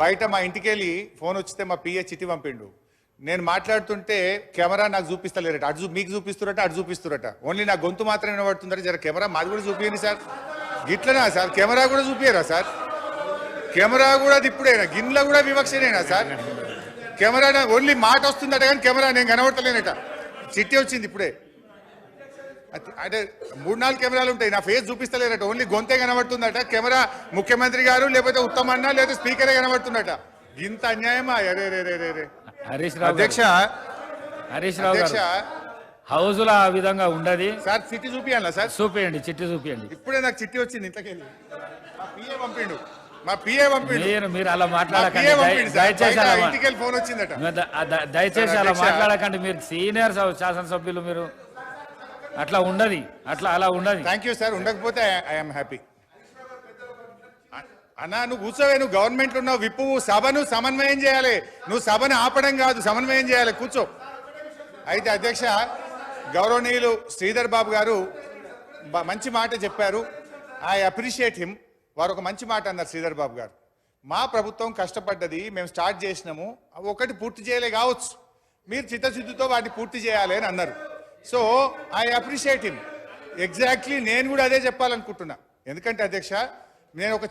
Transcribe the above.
బయట మా ఇంటికి వెళ్ళి ఫోన్ వచ్చితే మా పిఏ చిట్టి పంపిండు. నేను మాట్లాడుతుంటే కెమెరా నాకు చూపిస్తలేరట. అటు మీకు చూపిస్తురట అటు చూపిస్తురట. ఓన్లీ నా గొంతు మాత్రమే వినబడుతుందట. జర కెమెరా మాది కూడా చూపించండి సార్. గిట్లనా సార్? కెమెరా కూడా చూపియరా సార్? కెమెరా కూడా ఇప్పుడేనా? గిన్నెలో కూడా వివక్షనేనా సార్? కెమెరా ఓన్లీ మాట వస్తుందట కానీ కెమెరా నేను కనబడతలేనట. చిట్టి వచ్చింది ఇప్పుడే. అంటే మూడు నాలుగు కెమెరాలు ఉంటాయి. నా ఫేస్ చూపిస్తలేరట ఓన్లీ గొంతే కనబడుతుందట. కెమెరా ముఖ్యమంత్రి గారు లేకపోతే ఉత్తమన్న లేకపోతే స్పీకరే కనబడుతుందట. ఇంత అన్యాయమా? అరే రే రే రే హరీష్ రావు అధ్యక్ష హరీష్ రావు అధ్యక్ష. హౌస్లో ఆ విధంగా ఉండదు. సార్ చిట్టి చూపియాలా సార్. చూపియండి చిట్టి చూపియండి. ఇప్పుడే నాకు చిట్టి వచ్చింది ఇంతకెళ్ళి. మా పిఏ పంపిండు. మా పిఏ పంపిండు. మీరు మీరు అలా మాట్లాడకండి. దయచేసి అలా ఫోన్ వచ్చిందట. దయచేసి అలా. మాట్లాడకండి. మీరు సీనియర్ శాసనసభ్యులు మీరు. అట్లా ఉండదు అట్లా అలా ఉండదు. థ్యాంక్ యూ సార్ ఉండకపోతే ఐఎమ్ హ్యాపీ అన్నా నువ్వు కూర్చోవే నువ్వు గవర్నమెంట్ ఉన్నావు. విప్పు సభను సమన్వయం చేయాలి. నువ్వు సభను ఆపడం కాదు సమన్వయం చేయాలి. కూర్చో. అయితే అధ్యక్ష గౌరవనీయులు శ్రీధర్ బాబు గారు మంచి మాట చెప్పారు. ఐ అప్రిషియేట్ హిమ్ వారు ఒక మంచి మాట అన్నారు శ్రీధర్ బాబు గారు. మా ప్రభుత్వం కష్టపడ్డది మేము స్టార్ట్ చేసినాము. ఒకటి పూర్తి చేయలే కావచ్చు. మీరు చిత్తశుద్ధితో వాటిని పూర్తి చేయాలి అని అన్నారు. So I appreciate him exactly నేను కూడా అదే చెప్పాలనుకుంటున్నా. ఎందుకంటే అధ్యక్ష నేను ఒక చిన్న